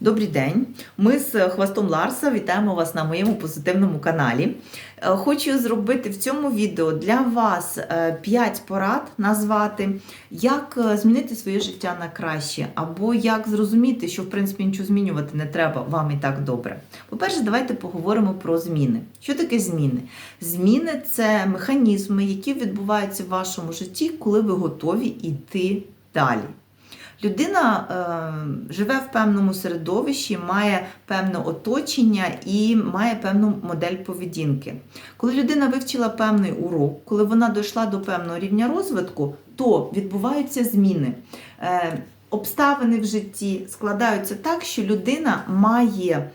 Добрий день. Ми з Хвостом Ларса вітаємо вас на моєму позитивному каналі. Е, Хочу зробити в цьому відео для вас 5 порад назвати, як е, змінити своє життя на краще, або як зрозуміти, що в принципі нічого змінювати не треба, вам і так добре. По-перше, давайте поговоримо про зміни. Що таке зміни? Зміни це механізми, які відбуваються в вашому житті, коли ви готові йти далі. Людина е, живе в певному середовищі, має певне оточення і має певну модель поведінки. Коли людина вивчила певний урок, коли вона дійшла до певного рівня розвитку, то відбуваються зміни. Е, обставини в житті складаються так, що людина має.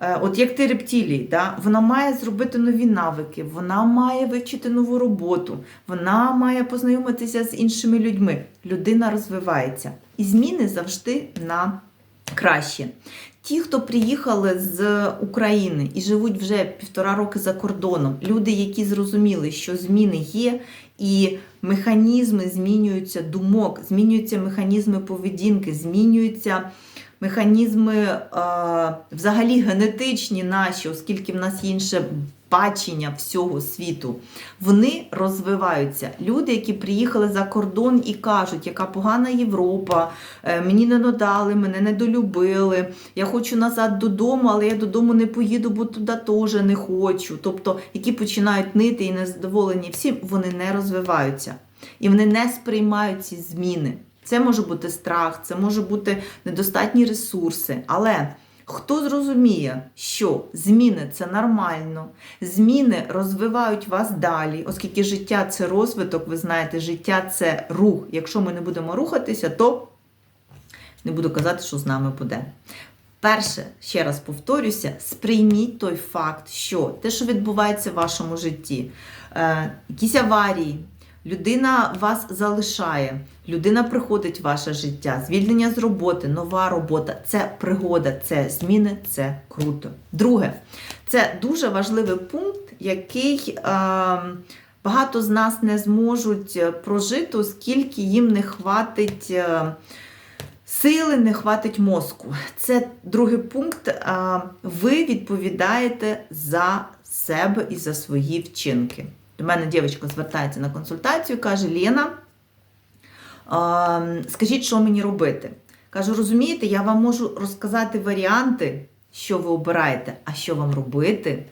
Е, От як ти рептилій, да? вона має зробити нові навики, вона має вивчити нову роботу, вона має познайомитися з іншими людьми. Людина розвивається. І зміни завжди на краще. Ті, хто приїхали з України і живуть вже півтора роки за кордоном, люди, які зрозуміли, що зміни є, і механізми змінюються думок, змінюються механізми поведінки, змінюються механізми е, взагалі генетичні наші, оскільки в нас є інше бачення всього світу, вони розвиваються. Люди, які приїхали за кордон і кажуть, яка погана Європа, е, мені не надали, мене недолюбили, я хочу назад додому, але я додому не поїду, бо туди теж не хочу. Тобто, які починають нити і незадоволені всім, вони не розвиваються. І вони не сприймають ці зміни. Це може бути страх, це може бути недостатні ресурси. Але хто зрозуміє, що зміни це нормально, зміни розвивають вас далі, оскільки життя це розвиток, ви знаєте, життя це рух. Якщо ми не будемо рухатися, то не буду казати, що з нами буде. Перше, ще раз повторюся, сприйміть той факт, що те, що відбувається в вашому житті, е, якісь аварії, людина вас залишає, людина приходить в ваше життя, звільнення з роботи, нова робота це пригода, це зміни, це круто. Друге, це дуже важливий пункт, який. Е, Багато з нас не зможуть прожити, оскільки їм не хватить е, сили, не хватить мозку. Це другий пункт. е, Ви відповідаєте за себе і за свої вчинки. До мене дівчинка звертається на консультацію, каже: Лена, скажіть, що мені робити? Кажу, розумієте, я вам можу розказати варіанти, що ви обираєте, а що вам робити,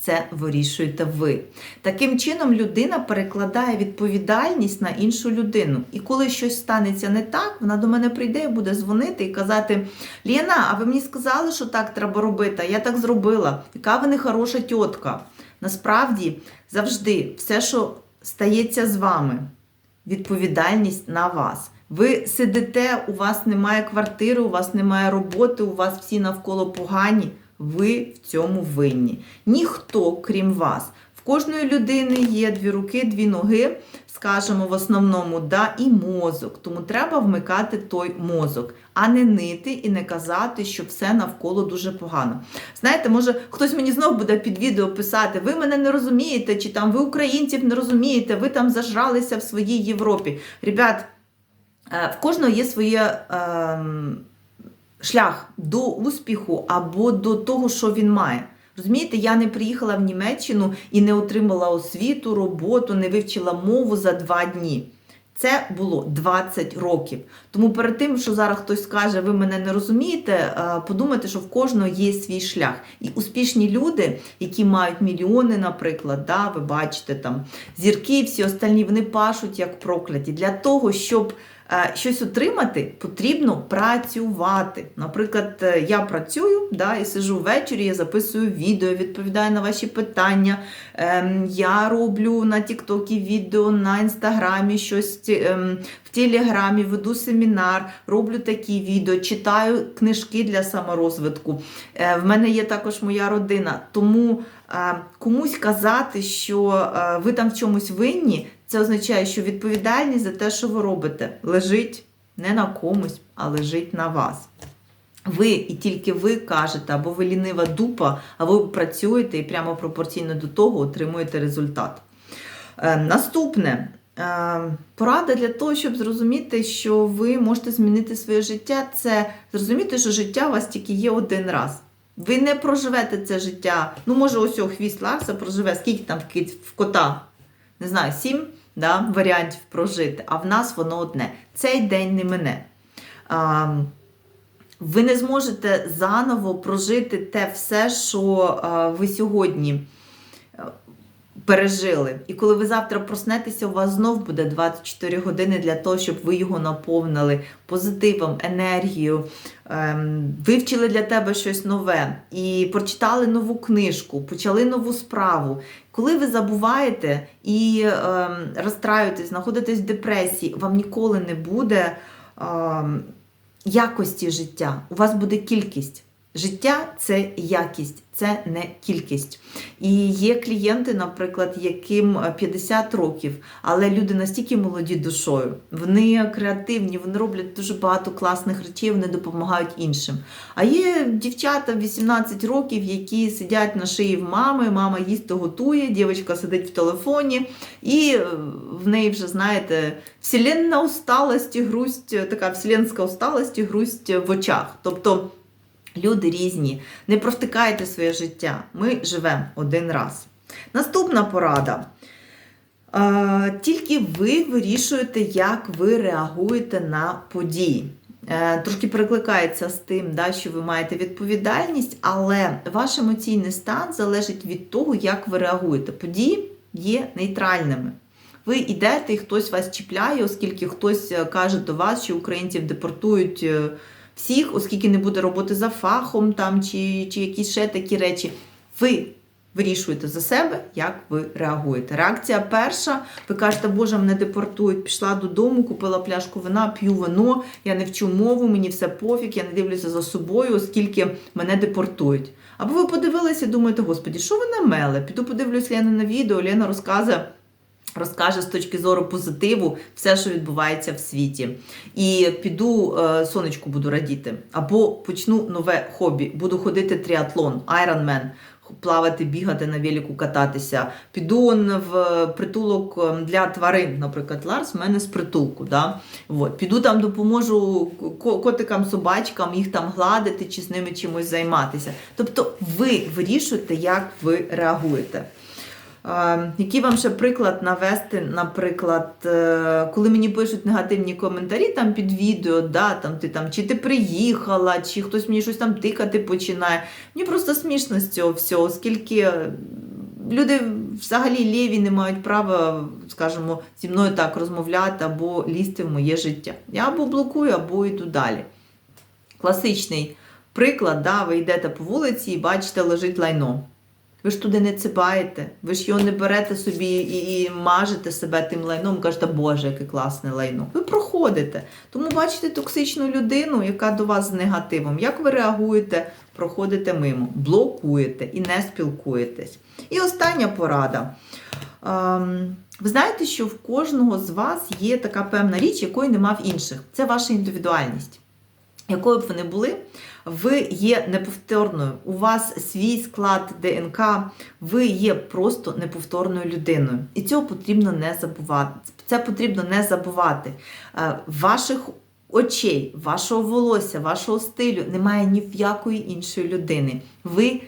це вирішуєте ви. Таким чином, людина перекладає відповідальність на іншу людину. І коли щось станеться не так, вона до мене прийде і буде дзвонити і казати: Ліна, а ви мені сказали, що так треба робити, а я так зробила. Яка ви не хороша тітка. Насправді, завжди все, що стається з вами, відповідальність на вас. Ви сидите, у вас немає квартири, у вас немає роботи, у вас всі навколо погані. Ви в цьому винні. Ніхто, крім вас. В кожної людини є дві руки, дві ноги, скажімо, в основному, да, і мозок. Тому треба вмикати той мозок, а не нити і не казати, що все навколо дуже погано. Знаєте, може, хтось мені знов буде під відео писати: ви мене не розумієте, чи там ви українців не розумієте, ви там зажралися в своїй Європі. Ребят, е, в кожного є своє. ем, шлях до успіху або до того, що він має. Розумієте, я не приїхала в Німеччину і не отримала освіту, роботу, не вивчила мову за два дні. Це було 20 років. Тому перед тим, що зараз хтось скаже, ви мене не розумієте, е, подумайте, що в кожного є свій шлях. І успішні люди, які мають мільйони, наприклад, да, ви бачите там зірки, і всі остальні, вони пашуть як прокляті. Для того, щоб щось отримати, потрібно працювати. Наприклад, е, я працюю да, і сижу ввечері, я записую відео, відповідаю на ваші питання. Ем, Я роблю на Тіктокі відео, на інстаграмі щось ем, в Телеграмі, веду семінар, роблю такі відео, читаю книжки для саморозвитку. Е, В мене є також моя родина. Тому е, комусь казати, що е, ви там в чомусь винні, це означає, що відповідальність за те, що ви робите, лежить не на комусь, а лежить на вас. Ви і тільки ви кажете, або ви лінива дупа, або ви працюєте і прямо пропорційно до того отримуєте результат. Е, наступне. Е, Порада для того, щоб зрозуміти, що ви можете змінити своє життя, це зрозуміти, що життя у вас тільки є один раз. Ви не проживете це життя. Ну, може, ось хвіст Ларса проживе, скільки там в кота? Не знаю, сім да, варіантів прожити, а в нас воно одне. Цей день не мине. А, ви не зможете заново прожити те все, що а, ви сьогодні пережили. І коли ви завтра проснетеся, у вас знов буде 24 години для того, щоб ви його наповнили позитивом, енергією, ем, вивчили для тебе щось нове і прочитали нову книжку, почали нову справу. Коли ви забуваєте і ем, розстраюєтесь, знаходитесь в депресії, вам ніколи не буде ем, якості життя. У вас буде кількість. Життя це якість, це не кількість. І є клієнти, наприклад, яким 50 років, але люди настільки молоді душою, вони креативні, вони роблять дуже багато класних речей, вони допомагають іншим. А є дівчата 18 років, які сидять на шиї в мами, мама їсти готує, дівчинка сидить в телефоні, і е, в неї вже, знаєте, вселенна усталость і грусть, така вселенська усталость і грусть в очах. Тобто люди різні. Не провтикайте своє життя. Ми живемо один раз. Наступна порада. Е, Тільки ви вирішуєте, як ви реагуєте на події. Е, Трошки перекликається з тим, да, що ви маєте відповідальність, але ваш емоційний стан залежить від того, як ви реагуєте. Події є нейтральними. Ви йдете і хтось вас чіпляє, оскільки хтось е, каже до вас, що українців депортують всіх, оскільки не буде роботи за фахом там, чи, чи якісь ще такі речі. Ви вирішуєте за себе, як ви реагуєте. Реакція перша, ви кажете, Боже, мене депортують, пішла додому, купила пляшку вина, п'ю вино, я не вчу мову, мені все пофіг, я не дивлюся за собою, оскільки мене депортують. Або ви подивилися і думаєте, Господі, що ви намели? Піду подивлюсь Лена на відео, Лена розказує. Розкаже з точки зору позитиву все, що відбувається в світі. І піду е, сонечку буду радіти. Або почну нове хобі. Буду ходити тріатлон, айронмен, плавати, бігати на велику, кататися. Піду в притулок е, для тварин, наприклад, Ларс в мене з притулку. Да? От. Піду там допоможу ко- котикам, собачкам, їх там гладити чи з ними чимось займатися. Тобто ви вирішуєте, як ви реагуєте. Який вам ще приклад навести, наприклад, е, коли мені пишуть негативні коментарі там під відео, да, там, ти, там, чи ти приїхала, чи хтось мені щось там тикати починає. Мені просто смішно з цього всього, оскільки е, люди взагалі лєві не мають права, скажімо, зі мною так розмовляти або лізти в моє життя. Я або блокую, або йду далі. Класичний приклад, да, ви йдете по вулиці і бачите, лежить лайно. Ви ж туди не цибаєте, ви ж його не берете собі і, і мажете себе тим лайном, кажете, Боже, яке класне лайно. Ви проходите. Тому бачите токсичну людину, яка до вас з негативом. Як ви реагуєте, проходите мимо, блокуєте і не спілкуєтесь. І остання порада. Ем, ви знаєте, що в кожного з вас є така певна річ, якої нема в інших. Це ваша індивідуальність. Якою б ви не були, ви є неповторною. У вас свій склад ДНК, ви є просто неповторною людиною. І цього потрібно не забувати. Це потрібно не забувати. Е, Ваших очей, вашого волосся, вашого стилю немає ні в якої іншої людини. Ви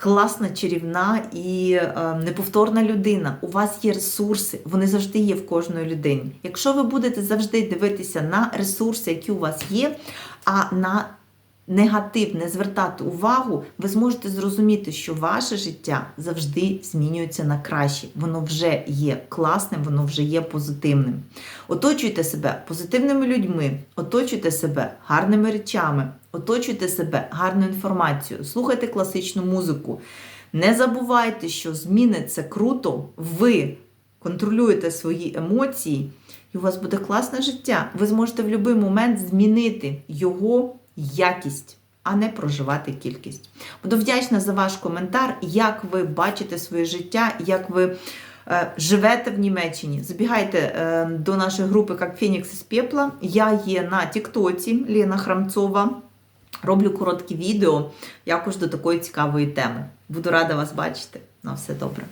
класна, чарівна і е, неповторна людина. У вас є ресурси, вони завжди є в кожної людини. Якщо ви будете завжди дивитися на ресурси, які у вас є, а на негатив не звертати увагу, ви зможете зрозуміти, що ваше життя завжди змінюється на краще. Воно вже є класним, воно вже є позитивним. Оточуйте себе позитивними людьми, оточуйте себе гарними речами, оточуйте себе гарною інформацією, слухайте класичну музику. Не забувайте, що зміни це круто, ви контролюєте свої емоції, і у вас буде класне життя. Ви зможете в будь-який момент змінити його якість, а не проживати кількість. Буду вдячна за ваш коментар, як ви бачите своє життя, як ви е, живете в Німеччині. Забігайте е, до нашої групи як Фенікс із Пепла. Я є на Тіктоці Лена Храмцова. Роблю короткі відео якось до такої цікавої теми. Буду рада вас бачити. На все добре.